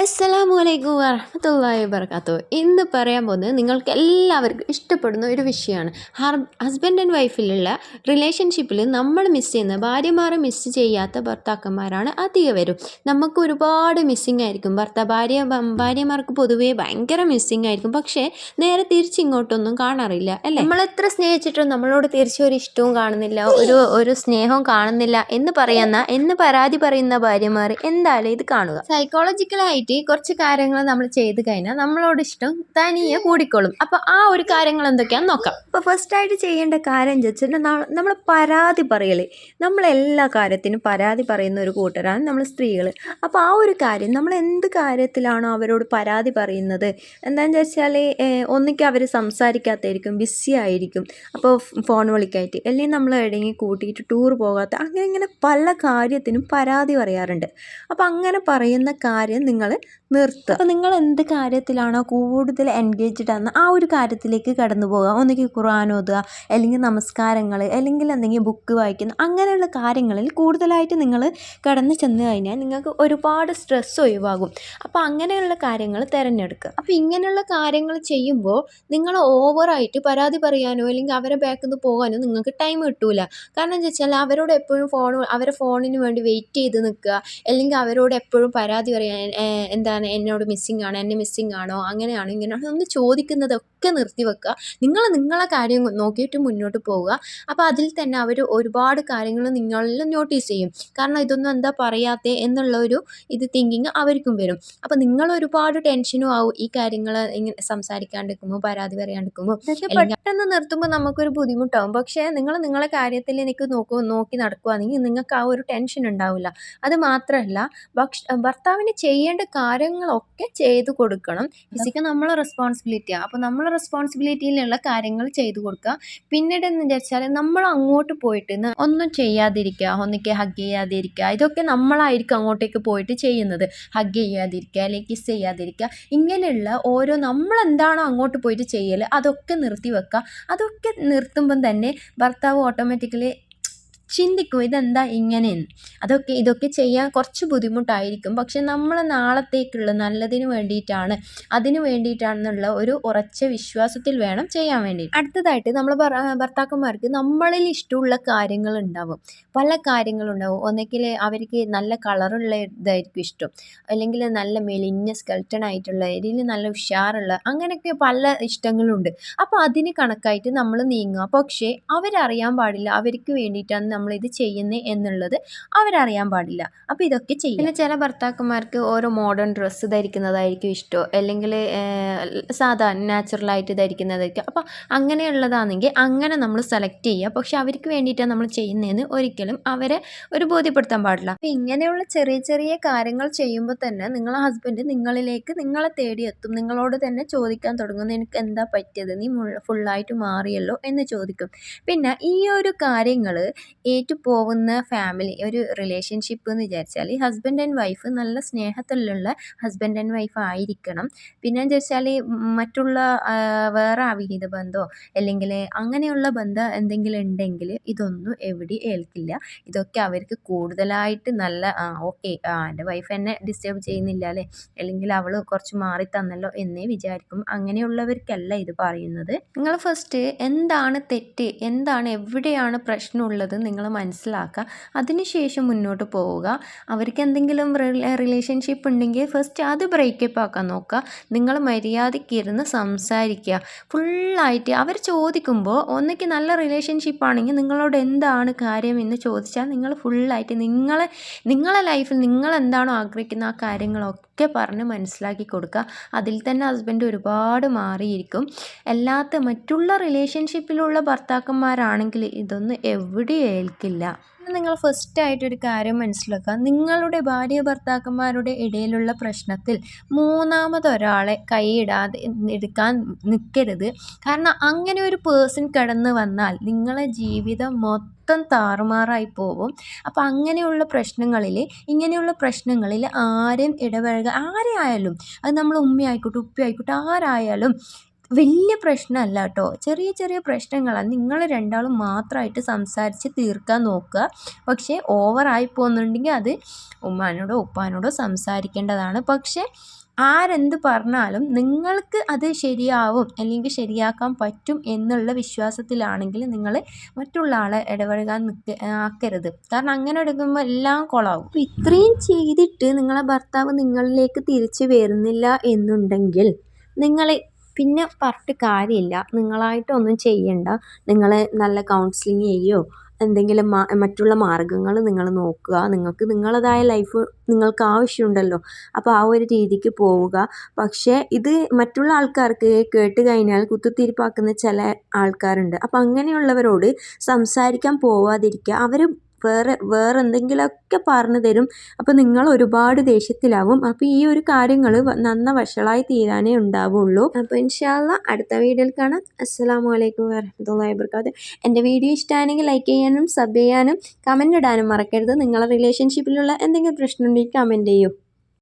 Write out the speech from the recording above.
അസ്സലാമു അലൈക്കും വറഹമത്തല്ലാഹി വബർക്കാത്തു ഇന്ന് പറയാൻ പോകുന്നത് നിങ്ങൾക്ക് എല്ലാവർക്കും ഇഷ്ടപ്പെടുന്ന ഒരു വിഷയമാണ്. ഹസ്ബൻഡ് ആൻഡ് വൈഫിലുള്ള റിലേഷൻഷിപ്പിൽ നമ്മൾ മിസ് ചെയ്യുന്ന ഭാര്യമാർ മിസ് ചെയ്യാത്ത ഭർത്താക്കന്മാരാണ് അധികം വരും നമുക്ക് ഒരുപാട് മിസ്സിങ് ആയിരിക്കും. ഭർത്താ ഭാര്യ ഭാര്യമാർക്ക് പൊതുവേ ഭയങ്കര മിസ്സിങ് ആയിരിക്കും. പക്ഷേ നേരെ തിരിച്ചിങ്ങോട്ടൊന്നും കാണാറില്ല അല്ലേ? നമ്മൾ എത്ര സ്നേഹിച്ചിട്ടും നമ്മളോട് തിരിച്ചും ഒരു ഇഷ്ടവും കാണുന്നില്ല ഒരു ഒരു സ്നേഹവും കാണുന്നില്ല എന്ന് പറയുന്ന എന്ന് പരാതി പറയുന്ന ഭാര്യമാർ എന്തായാലും ഇത് കാണുക. സൈക്കോളജിക്കലായിട്ട് കുറച്ച് കാര്യങ്ങൾ നമ്മൾ ചെയ്ത് കഴിഞ്ഞാൽ നമ്മളോട് ഇഷ്ടം തനിയെ കൂടിക്കോളും. അപ്പോൾ ആ ഒരു കാര്യങ്ങൾ എന്തൊക്കെയാണെന്ന് നോക്കാം. അപ്പോൾ ഫസ്റ്റായിട്ട് ചെയ്യേണ്ട കാര്യം വെച്ചാൽ നമ്മൾ പരാതി പറയലേ. നമ്മളെല്ലാ കാര്യത്തിനും പരാതി പറയുന്ന ഒരു കൂട്ടരാണ് നമ്മൾ സ്ത്രീകൾ അപ്പോൾ ആ ഒരു കാര്യം നമ്മൾ എന്ത് കാര്യത്തിലാണോ അവരോട് പരാതി പറയുന്നത്? എന്താണെന്ന് വെച്ചാൽ ഒന്നിക്ക് അവർ സംസാരിക്കാത്തായിരിക്കും ബിസി ആയിരിക്കും. അപ്പോൾ ഫോൺ വിളിക്കായിട്ട്. അല്ലെങ്കിൽ നമ്മൾ എവിടെയെങ്കിലും കൂട്ടിയിട്ട് ടൂർ പോകാത്ത അങ്ങനെ ഇങ്ങനെ പല കാര്യത്തിനും പരാതി പറയാറുണ്ട്. അപ്പോൾ അങ്ങനെ പറയുന്ന കാര്യം നിങ്ങൾ നിർത്തുക. അപ്പോൾ നിങ്ങൾ എന്ത് കാര്യത്തിലാണോ കൂടുതൽ എൻഗേജ്ഡ് ആണ് ആ ഒരു കാര്യത്തിലേക്ക് കടന്നു പോകുക ഒന്നുകിൽ ഖുർആൻ ഓതുക അല്ലെങ്കിൽ നമസ്കാരങ്ങൾ അല്ലെങ്കിൽ എന്തെങ്കിലും ബുക്ക് വായിക്കുന്ന. അങ്ങനെയുള്ള കാര്യങ്ങളിൽ കൂടുതലായിട്ട് നിങ്ങൾ കടന്നു ചെന്ന് കഴിഞ്ഞാൽ നിങ്ങൾക്ക് ഒരുപാട് സ്ട്രെസ് ഒഴിവാകും. അപ്പോൾ അങ്ങനെയുള്ള കാര്യങ്ങൾ തിരഞ്ഞെടുക്കുക. അപ്പോൾ ഇങ്ങനെയുള്ള കാര്യങ്ങൾ ചെയ്യുമ്പോൾ നിങ്ങൾ ഓവറായിട്ട് പരാതി പറയാനോ അല്ലെങ്കിൽ അവരെ ബാക്കിൽ നിന്ന് പോകാനോ നിങ്ങൾക്ക് ടൈം കിട്ടൂല. കാരണം എന്താ വെച്ചാൽ അവരോട് എപ്പോഴും ഫോൺ അവരെ ഫോണിന് വേണ്ടി വെയിറ്റ് ചെയ്ത് നിൽക്കുക. അല്ലെങ്കിൽ അവരോട് എപ്പോഴും പരാതി പറയാൻ എന്താണ് എന്നോട് മിസ്സിങ് ആണോ എന്നെ മിസ്സിങ് ആണോ അങ്ങനെയാണോ ഇങ്ങനെയാണോ ഒന്ന് ചോദിക്കുന്നതൊക്കെ നിർത്തി വെക്കുക. നിങ്ങൾ നിങ്ങളെ കാര്യം നോക്കിയിട്ട് മുന്നോട്ട് പോവുക. അപ്പോൾ അതിൽ തന്നെ അവർ ഒരുപാട് കാര്യങ്ങൾ നിങ്ങളിൽ നോട്ടീസ് ചെയ്യും. കാരണം ഇതൊന്നും എന്താ പറയാത്തേ എന്നുള്ള ഒരു ഇത് തിങ്കിങ് അവർക്കും വരും. അപ്പോൾ നിങ്ങൾ ഒരുപാട് ടെൻഷനും ആവും ഈ കാര്യങ്ങൾ ഇങ്ങനെ സംസാരിക്കാണ്ടിരിക്കുമ്പോൾ പരാതി പറയാണ്ടിരിക്കുമ്പോൾ പെട്ടെന്ന് നിർത്തുമ്പോൾ നമുക്കൊരു ബുദ്ധിമുട്ടാവും. പക്ഷേ നിങ്ങൾ നിങ്ങളെ കാര്യത്തിൽ എനിക്ക് നോക്കൂ നോക്കി നടക്കുകയാണെങ്കിൽ നിങ്ങൾക്ക് ആ ഒരു ടെൻഷൻ ഉണ്ടാവില്ല. അത് മാത്രമല്ല ഭക്ഷ ഭർത്താവിന് ചെയ്യേണ്ട കാര്യങ്ങളൊക്കെ ചെയ്തു കൊടുക്കണം. ഫിസിക്കൽ നമ്മളെ റെസ്പോൺസിബിലിറ്റിയാണ് അപ്പോൾ നമ്മളെ റെസ്പോൺസിബിലിറ്റിയിലുള്ള കാര്യങ്ങൾ ചെയ്തു കൊടുക്കുക. പിന്നീട് എന്ന് വിചാരിച്ചാൽ നമ്മൾ അങ്ങോട്ട് പോയിട്ട് ഒന്നും ചെയ്യാതിരിക്കുക. ഒന്നിക്കെ ഹഗ് ചെയ്യാതിരിക്കുക. ഇതൊക്കെ നമ്മളായിരിക്കും അങ്ങോട്ടേക്ക് പോയിട്ട് ചെയ്യുന്നത്. ഹഗ് ചെയ്യാതിരിക്കുക അല്ലെങ്കിൽ കിസ് ചെയ്യാതിരിക്കുക. ഇങ്ങനെയുള്ള ഓരോ നമ്മളെന്താണോ അങ്ങോട്ട് പോയിട്ട് ചെയ്യൽ അതൊക്കെ നിർത്തി വെക്കുക. അതൊക്കെ നിർത്തുമ്പം തന്നെ ഭർത്താവ് ഓട്ടോമാറ്റിക്കലി ചിന്തിക്കും ഇതെന്താ ഇങ്ങനെയെന്ന്. അതൊക്കെ ഇതൊക്കെ ചെയ്യാൻ കുറച്ച് ബുദ്ധിമുട്ടായിരിക്കും. പക്ഷെ നമ്മൾ നാളത്തേക്കുള്ള നല്ലതിന് വേണ്ടിയിട്ടാണ് അതിന് വേണ്ടിയിട്ടാണെന്നുള്ള ഒരു ഉറച്ച വിശ്വാസത്തിൽ വേണം ചെയ്യാൻ വേണ്ടി അടുത്തതായിട്ട് നമ്മൾ ഭർത്താക്കന്മാർക്ക് നമ്മളിൽ ഇഷ്ടമുള്ള കാര്യങ്ങൾ ഉണ്ടാവും പല കാര്യങ്ങളുണ്ടാവും. ഒന്നെങ്കിൽ അവർക്ക് നല്ല കളറുള്ള ഇതായിരിക്കും ഇഷ്ടം. അല്ലെങ്കിൽ നല്ല മെലിഞ്ഞ സ്കെൽട്ടൺ ആയിട്ടുള്ള ഇതിൽ നല്ല ഉഷാറുള്ള അങ്ങനെയൊക്കെ പല ഇഷ്ടങ്ങളുണ്ട്. അപ്പോൾ അതിന് കണക്കായിട്ട് നമ്മൾ നീങ്ങുക. പക്ഷേ അവരറിയാൻ പാടില്ല. അവർക്ക് വേണ്ടിയിട്ടാണ് നമ്മളിത് ചെയ്യുന്നത് എന്നുള്ളത് അവരറിയാൻ പാടില്ല. അപ്പോൾ ഇതൊക്കെ ചെയ്യും. പിന്നെ ചില ഭർത്താക്കന്മാർക്ക് ഓരോ മോഡേൺ ഡ്രസ്സ് ധരിക്കുന്നതായിരിക്കും ഇഷ്ടമോ അല്ലെങ്കിൽ സാധാരണ നാച്ചുറലായിട്ട് ധരിക്കുന്നതായിരിക്കും. അപ്പോൾ അങ്ങനെയുള്ളതാണെങ്കിൽ അങ്ങനെ നമ്മൾ സെലക്ട് ചെയ്യുക. പക്ഷെ അവർക്ക് വേണ്ടിയിട്ടാണ് നമ്മൾ ചെയ്യുന്നതെന്ന് ഒരിക്കലും അവരെ ഒരു ബോധ്യപ്പെടുത്താൻ പാടില്ല. അപ്പോൾ ഇങ്ങനെയുള്ള ചെറിയ ചെറിയ കാര്യങ്ങൾ ചെയ്യുമ്പോൾ തന്നെ നിങ്ങളെ ഹസ്ബൻഡ് നിങ്ങളിലേക്ക് നിങ്ങളെ തേടിയെത്തും നിങ്ങളോട് തന്നെ ചോദിക്കാൻ തുടങ്ങും. എനിക്ക് എന്താ പറ്റിയത്? നീ ഫുള്ളായിട്ട് മാറിയല്ലോ എന്ന് ചോദിക്കും. പിന്നെ ഈ ഒരു കാര്യങ്ങൾ ഏറ്റു പോകുന്ന ഫാമിലി ഒരു റിലേഷൻഷിപ്പ് എന്ന് വിചാരിച്ചാൽ ഹസ്ബൻഡ് ആൻഡ് വൈഫ് നല്ല സ്നേഹത്തിലുള്ള ഹസ്ബൻഡ് ആൻഡ് വൈഫ് ആയിരിക്കണം. പിന്നെ വെച്ചാൽ മറ്റുള്ള വേറെ അവിഹിത ബന്ധമോ അല്ലെങ്കിൽ അങ്ങനെയുള്ള ബന്ധം എന്തെങ്കിലും ഉണ്ടെങ്കിൽ ഇതൊന്നും എവിടെ ഏൽക്കില്ല. ഇതൊക്കെ അവർക്ക് കൂടുതലായിട്ട് നല്ല ഓക്കെ ആ എന്റെ വൈഫ് എന്നെ ഡിസ്റ്റർബ് ചെയ്യുന്നില്ല അല്ലേ? അല്ലെങ്കിൽ അവൾ കുറച്ച് മാറി തന്നല്ലോ എന്നേ വിചാരിക്കും. അങ്ങനെയുള്ളവർക്കല്ല ഇത് പറയുന്നത്. നിങ്ങൾ ഫസ്റ്റ് എന്താണ് തെറ്റ്? എന്താണ് എവിടെയാണ് പ്രശ്നമുള്ളത്? നിങ്ങൾ മനസ്സിലാക്കുക. അതിനുശേഷം മുന്നോട്ട് പോവുക. അവർക്ക് എന്തെങ്കിലും റിലേഷൻഷിപ്പ് ഉണ്ടെങ്കിൽ ഫസ്റ്റ് അത് ബ്രേക്കപ്പ് ആക്കാൻ നോക്കുക. നിങ്ങൾ മര്യാദയ്ക്ക് ഇരുന്ന് സംസാരിക്കുക ഫുള്ളായിട്ട് അവർ ചോദിക്കുമ്പോൾ ഒന്നിക്ക് നല്ല റിലേഷൻഷിപ്പ് ആണെങ്കിൽ നിങ്ങളോട് എന്താണ് കാര്യം എന്ന് ചോദിച്ചാൽ നിങ്ങൾ ഫുള്ളായിട്ട് നിങ്ങളെ നിങ്ങളെ ലൈഫിൽ നിങ്ങൾ എന്താണോ ആഗ്രഹിക്കുന്ന ആ കാര്യങ്ങളൊക്കെ പറഞ്ഞ് മനസ്സിലാക്കി കൊടുക്കുക. അതിൽ തന്നെ ഹസ്ബൻഡ് ഒരുപാട് മാറിയിരിക്കും. അല്ലാത്ത മറ്റുള്ള റിലേഷൻഷിപ്പിലുള്ള ഭർത്താക്കന്മാരാണെങ്കിൽ ഇതൊന്നും എവിടെയും നിങ്ങൾ ഫസ്റ്റ് ആയിട്ട് ഒരു കാര്യം മനസ്സിലാക്കുക. നിങ്ങളുടെ ഭാര്യ ഭർത്താക്കന്മാരുടെ ഇടയിലുള്ള പ്രശ്നത്തിൽ മൂന്നാമതൊരാളെ കൈയിടാതെ എടുക്കാൻ നിൽക്കരുത്. കാരണം അങ്ങനെ ഒരു പേഴ്സൺ കടന്നു വന്നാൽ നിങ്ങളെ ജീവിതം മൊത്തം താറുമാറായി പോവും അപ്പോൾ അങ്ങനെയുള്ള പ്രശ്നങ്ങളിൽ ഇങ്ങനെയുള്ള പ്രശ്നങ്ങളിൽ ആരും ഇടപഴകുക ആരെയായാലും അത് നമ്മൾ ഉമ്മയായിക്കോട്ടെ ഉപ്പയായിക്കോട്ടെ ആരായാലും വലിയ പ്രശ്നമല്ല കേട്ടോ ചെറിയ ചെറിയ പ്രശ്നങ്ങളാണ് നിങ്ങൾ രണ്ടാളും മാത്രമായിട്ട് സംസാരിച്ച് തീർക്കാൻ നോക്കുക. പക്ഷേ ഓവറായി പോകുന്നുണ്ടെങ്കിൽ അത് ഉമ്മാനോടോ ഉപ്പാനോടോ സംസാരിക്കേണ്ടതാണ്. പക്ഷേ ആരെന്ത് പറഞ്ഞാലും നിങ്ങൾക്ക് അത് ശരിയാവും അല്ലെങ്കിൽ ശരിയാക്കാൻ പറ്റും എന്നുള്ള വിശ്വാസത്തിലാണെങ്കിൽ നിങ്ങൾ മറ്റുള്ള ആളെ ഇടപഴകാൻ നിൽക്ക ആക്കരുത്. കാരണം അങ്ങനെ എടുക്കുമ്പോൾ എല്ലാം കുളമാവും അപ്പോൾ ഇത്രയും ചെയ്തിട്ട് നിങ്ങളെ ഭർത്താവ് നിങ്ങളിലേക്ക് തിരിച്ചു വരുന്നില്ല എന്നുണ്ടെങ്കിൽ നിങ്ങൾ പിന്നെ പറഞ്ഞിട്ട് കാര്യമില്ല. നിങ്ങളായിട്ടൊന്നും ചെയ്യണ്ട. നിങ്ങൾ നല്ല കൗൺസിലിംഗ് ചെയ്യോ? എന്തെങ്കിലും മറ്റുള്ള മാർഗങ്ങൾ നിങ്ങൾ നോക്കുക. നിങ്ങൾക്ക് നിങ്ങളതായ ലൈഫ് നിങ്ങൾക്ക് ആവശ്യമുണ്ടല്ലോ. അപ്പോൾ ആ ഒരു രീതിക്ക് പോവുക. പക്ഷേ ഇത് മറ്റുള്ള ആൾക്കാർക്ക് കേട്ട് കഴിഞ്ഞാൽ കുത്തിത്തിരിപ്പാക്കുന്ന ചില ആൾക്കാരുണ്ട്. അപ്പോൾ അങ്ങനെയുള്ളവരോട് സംസാരിക്കാൻ പോവാതിരിക്കുക. അവർ വേറെ വേറെ എന്തെങ്കിലുമൊക്കെ പറഞ്ഞു തരും. അപ്പോൾ നിങ്ങൾ ഒരുപാട് ദേഷ്യത്തിലാവും. അപ്പോൾ ഈ ഒരു കാര്യങ്ങൾ നന്ന വഷളായി തീരാനേ ഉണ്ടാവുള്ളൂ. അപ്പോൾ ഇൻഷാല്ല അടുത്ത വീഡിയോയിൽ കാണാം. അസ്സാം വലൈക്കും വരഹമുല്ലാ വർക്കാത്ത് എന്റെ വീഡിയോ ഇഷ്ടമാണെങ്കിൽ ലൈക്ക് ചെയ്യാനും സബ് ചെയ്യാനും കമന്റ് ഇടാനും മറക്കരുത്. നിങ്ങളുടെ റിലേഷൻഷിപ്പിലുള്ള എന്തെങ്കിലും പ്രശ്നമുണ്ടെങ്കിൽ കമന്റ് ചെയ്യൂ.